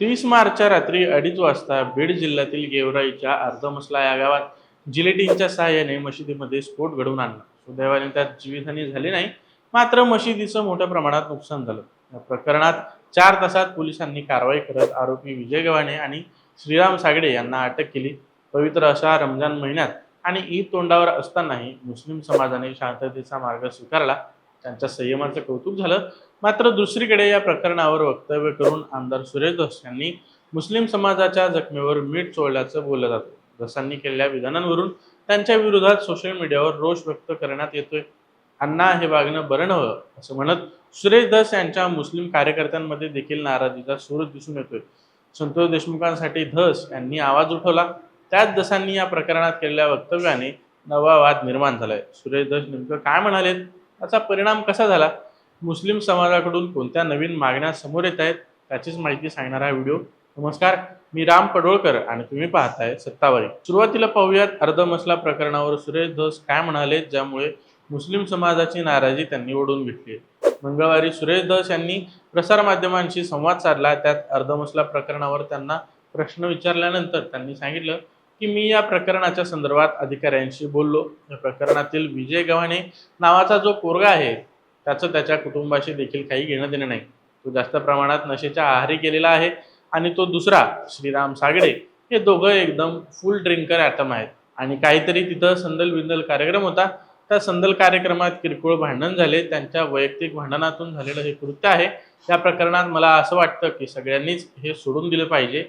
तीस मार्चच्या रात्री अडीच वाजता बीड जिल्ह्यातील गेवराईच्या अर्धमसला या गावात जिलेटिनच्या सहाय्याने मशिदीमध्ये स्फोट घडवून आणला. सुदैवाने त्यात जीवितहानी झाली नाही मात्र मशिदीचं मोठ्या प्रमाणात नुकसान झालं. या प्रकरणात चार तासात पोलिसांनी कारवाई करत आरोपी विजय गव्हाणे आणि श्रीराम सागडे यांना अटक केली. पवित्र अशा रमजान महिन्यात आणि ईद तोंडावर असतानाही मुस्लिम समाजाने शांततेचा मार्ग स्वीकारला. त्यांच्या संयमाचं कौतुक झालं. मात्र दुसरीकडे या प्रकरणावर वक्तव्य करून आमदार सुरेश धस यांनी मुस्लिम समाजाच्या जखमेवर मीठ चोळल्याचं बोललं जातं. धसांनी केलेल्या विधानांवरून त्यांच्या विरोधात सोशल मीडियावर रोष व्यक्त करण्यात येतोय. अण्णा हे वागणं बरं नव्हं असं म्हणत सुरेश धस यांच्या मुस्लिम कार्यकर्त्यांमध्ये देखील नाराजीचा सूर दिसून येतोय. संतोष देशमुखांसाठी धस यांनी आवाज उठवला. त्याच धसांनी या प्रकरणात केलेल्या वक्तव्याने नवा वाद निर्माण झालाय. सुरेश धस नेमकं काय म्हणाले याचा परिणाम कसा झाला? मुस्लिम समाजाकडून कोणत्या नवीन मागण्या समोर येत आहेत त्याचीच माहिती सांगणारा हा व्हिडिओ. नमस्कार मी राम पडोळकर आणि तुम्ही पाहताय सत्तावारी. सुरुवातीला पाहूयात अर्धमसला प्रकरणावर सुरेश धस काय म्हणाले ज्यामुळे मुस्लिम समाजाची नाराजी त्यांनी ओढून घेतली. मंगळवारी सुरेश धस यांनी प्रसारमाध्यमांशी संवाद साधला. त्यात अर्धमसला प्रकरणावर त्यांना प्रश्न विचारल्यानंतर त्यांनी सांगितलं की मी या प्रकरणाच्या संदर्भात अधिकाऱ्यांशी बोललो. या प्रकरणातील विजय गव्हाणे नावाचा जो पोरगा आहे त्याचं त्याच्या कुटुंबाशी देखील काही घेणं देणं नाही. तो जास्त प्रमाणात नशेच्या आहारी गेलेला आहे आणि तो दुसरा श्रीराम सागडे हे दोघं एकदम फुल ड्रिंकर ॲटम आहेत. आणि काहीतरी तिथं संदल विंदल कार्यक्रम होता. त्या संदल कार्यक्रमात किरकोळ भांडण झाले. त्यांच्या वैयक्तिक भांडणातून झालेलं हे कृत्य आहे. त्या प्रकरणात मला असं वाटतं की सगळ्यांनीच हे सोडून दिलं पाहिजे.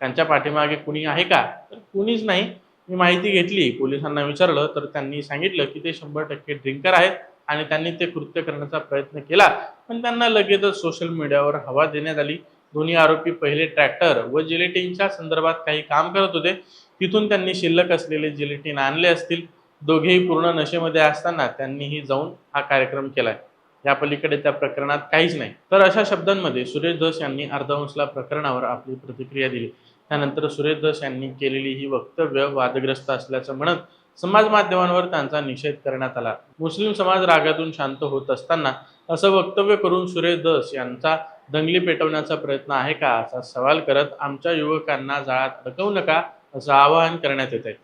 त्यांच्या पाठीमागे कुणी आहे का? तर कुणीच नाही. मी माहिती घेतली. पोलिसांना विचारलं तर त्यांनी सांगितलं की ते शंभर टक्के ड्रिंकर आहेत. आणि त्यांनी ते कृत्य करण्याचा प्रयत्न केला. पण त्यांना लगेचच सोशल मीडियावर हवा देण्यात आली. दोन्ही आरोपी पहिले ट्रॅक्टर व जिलेटिनच्या संदर्भात काही काम करत होते. तिथून त्यांनी शिल्लक असलेले जिलेटिन आणले असतील. दोघेही पूर्ण नशेमध्ये असताना त्यांनीही जाऊन हा कार्यक्रम केलाय. या पलीकडे त्या प्रकरणात काहीच नाही. तर अशा शब्दांमध्ये सुरेश धस यांनी अर्धवंशला प्रकरणावर आपली प्रतिक्रिया दिली. त्यानंतर सुरेश धस यांनी केलेली ही वक्तव्य वादग्रस्त असल्याचं म्हणत समाज माध्यमांवर त्यांचा निषेध करण्यात आला. मुस्लिम समाज रागातून शांत होत असताना असं वक्तव्य करून सुरेश दस यांचा दंगली पेटवण्याचा प्रयत्न आहे का असा सवाल करत आमच्या युवकांना जाळात अडकवू नका असं आवाहन करण्यात येत आहे.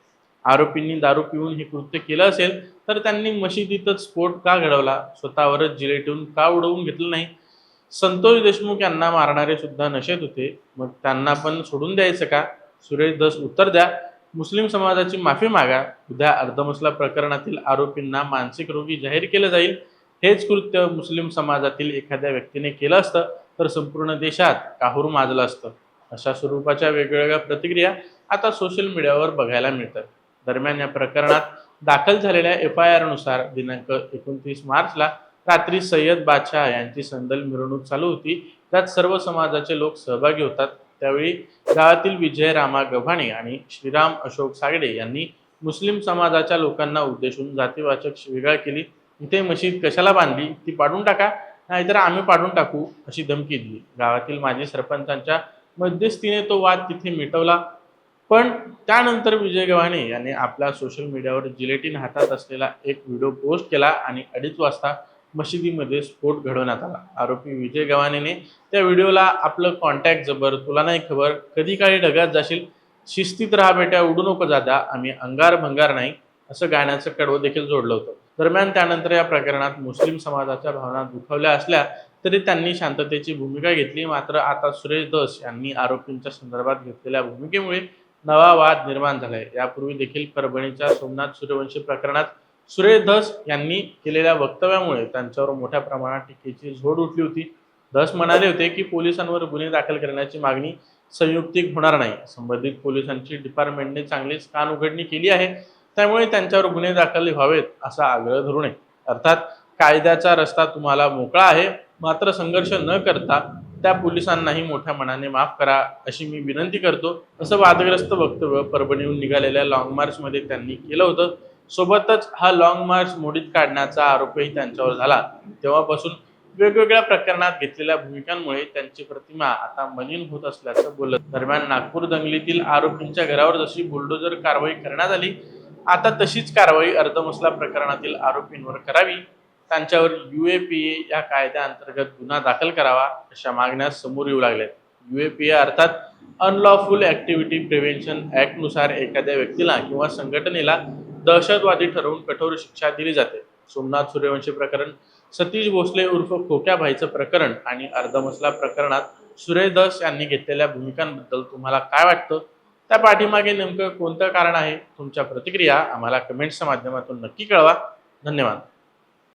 आरोपींनी दारू पिऊन हे कृत्य केलं असेल तर त्यांनी मशिदीतच स्फोट का घडवला? स्वतःवरच जिलेटून का उडवून घेतलं नाही? संतोष देशमुख यांना मारणारे सुद्धा नशेत होते. मग त्यांना पण सोडून द्यायचं का? सुरेश दस उत्तर द्या. मुस्लिम समाजाची माफी मागा उद्या अर्धमसला प्रकरणातील आरोपींना मानसिक रोगी जाहीर केलं जाईल. हेच कृत्य मुस्लिम समाजातील एखाद्या व्यक्तीने केलं असतं तर संपूर्ण देशात काहूर माजलं असतं. अशा स्वरूपाच्या वेगवेगळ्या प्रतिक्रिया आता सोशल मीडियावर बघायला मिळतात. दरम्यान या प्रकरणात दाखल झालेल्या एफ आय आरनुसार दिनांक एकोणतीस मार्चला रात्री सय्यद बादशाह यांची संदल मिरवणूक चालू होती. त्यात सर्व समाजाचे लोक सहभागी होतात. त्यावेळी गावातील विजय रामा गव्हाणे आणि श्रीराम अशोक सागडे यांनी मुस्लिम समाजाच्या लोकांना उद्देशून जातीवाचक शिवीगाळ केली. इथे मशीद कशाला बांधली? ती पाडून टाका. नाहीतर आम्ही पाडून टाकू अशी धमकी दिली. गावातील माजी सरपंचांच्या मध्यस्थीने तो वाद तिथे मिटवला. पण त्यानंतर विजय गव्हाणे यांनी आपल्या सोशल मीडियावर जिलेटिन हातात असलेला एक व्हिडिओ पोस्ट केला आणि अडीच वाजता मशिदीमध्ये स्फोट घडवण्यात आला. आरोपी विजय गव्हाणेने त्या व्हिडिओला आपलं कॉन्टॅक्ट जबर तुला नाही खबर कधी काळी ढगात जाशील शिस्तीत राहा बेट्या उडू नको जादा आम्ही अंगार भंगार नाही असं गाण्याचं कडवं देखील जोडलं होतं. दरम्यान त्यानंतर या प्रकरणात मुस्लिम समाजाच्या भावना दुखावल्या असल्या तरी त्यांनी शांततेची भूमिका घेतली. मात्र आता सुरेश दस यांनी आरोपींच्या संदर्भात घेतलेल्या भूमिकेमुळे नवा वाद निर्माण झालाय. यापूर्वी देखील परभणीच्या सोमनाथ सूर्यवंशी प्रकरणात सुरेश धस यांनी केलेल्या वक्तव्यामुळे त्यांच्यावर मोठ्या प्रमाणात टीकेची झोड उठली होती. धस म्हणाले होते की पोलिसांवर गुन्हे दाखल करण्याची मागणी संयुक्तिक होणार नाही. संबंधित पोलिसांची डिपार्टमेंटने चांगलीच कान उघडणी केली आहे. त्यामुळे त्यांच्यावर गुन्हे दाखल व्हावेत असा आग्रह धरू नये. अर्थात कायद्याचा रस्ता तुम्हाला मोकळा आहे. मात्र संघर्ष न करता त्या पोलिसांनाही मोठ्या मनाने माफ करा अशी मी विनंती करतो. असं वादग्रस्त वक्तव्य परभणीहून निघालेल्या लॉंग मार्चमध्ये त्यांनी केलं होतं. सोबतच हा लॉंग मार्च मोडीत काढण्याचा आरोपही त्यांच्यावर झाला. तेव्हापासून वेगवेगळ्या प्रकरणात घेतलेल्या भूमिकांमुळे त्यांची प्रतिमा आता मलिन होत असल्याचं बोलत दरम्यान नागपूर दंगलीतील आरोपींच्या घरावर जशी बुलडोजर कारवाई करण्यात आली आता तशीच कारवाई अर्धमसला प्रकरणातील आरोपींवर करावी त्यांच्यावर युएपीए या कायद्याअंतर्गत गुन्हा दाखल करावा अशा मागण्या समोर येऊ लागल्यात. युएपीए अर्थात अनलॉफुल ऍक्टिव्हिटी प्रिव्हेन्शननुसार एखाद्या व्यक्तीला किंवा संघटनेला दहशतवादी ठरवून कठोर शिक्षा दिली जाते. सोमनाथ सूर्यवंशी प्रकरण सतीश भोसले उर्फ खोट्या भाईचं प्रकरण आणि अर्धमसला प्रकरणात सुरेश दस यांनी घेतलेल्या भूमिकांबद्दल तुम्हाला काय वाटतं? त्या पाठीमागे नेमकं कोणतं कारण आहे? तुमच्या प्रतिक्रिया आम्हाला कमेंट्सच्या माध्यमातून नक्की कळवा. धन्यवाद.